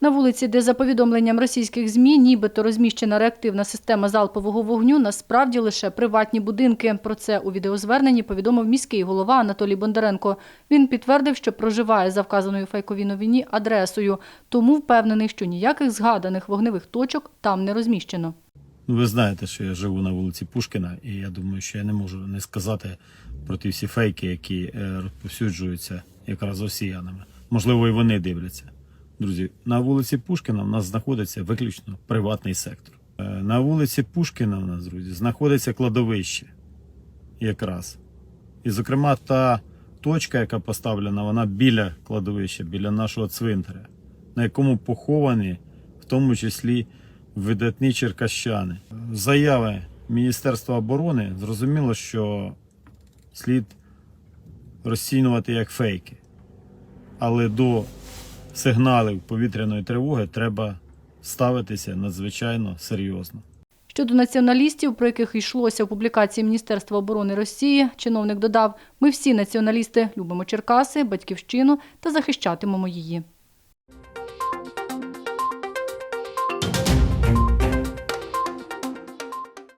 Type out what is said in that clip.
На вулиці, де за повідомленням російських ЗМІ, нібито розміщена реактивна система залпового вогню, насправді лише приватні будинки. Про це у відеозверненні повідомив міський голова Анатолій Бондаренко. Він підтвердив, що проживає за вказаною фейковій новині адресою, тому впевнений, що ніяких згаданих вогневих точок там не розміщено. Ну, ви знаєте, що я живу на вулиці Пушкіна, і я думаю, що я не можу не сказати про ті всі фейки, які е, розповсюджуються якраз росіянами. Можливо, і вони дивляться. Друзі, на вулиці Пушкіна в нас знаходиться виключно приватний сектор. Е, На вулиці Пушкіна в нас, друзі, знаходиться кладовище якраз. І, зокрема, та точка, яка поставлена, вона біля кладовища, біля нашого цвинтаря, на якому поховані, в тому числі, видатні черкащани. Заяви Міністерства оборони зрозуміло, що слід розцінювати як фейки. Але до сигналів повітряної тривоги треба ставитися надзвичайно серйозно. Щодо націоналістів, про яких йшлося у публікації Міністерства оборони Росії, чиновник додав: ми всі націоналісти любимо Черкаси, батьківщину та захищатимемо її.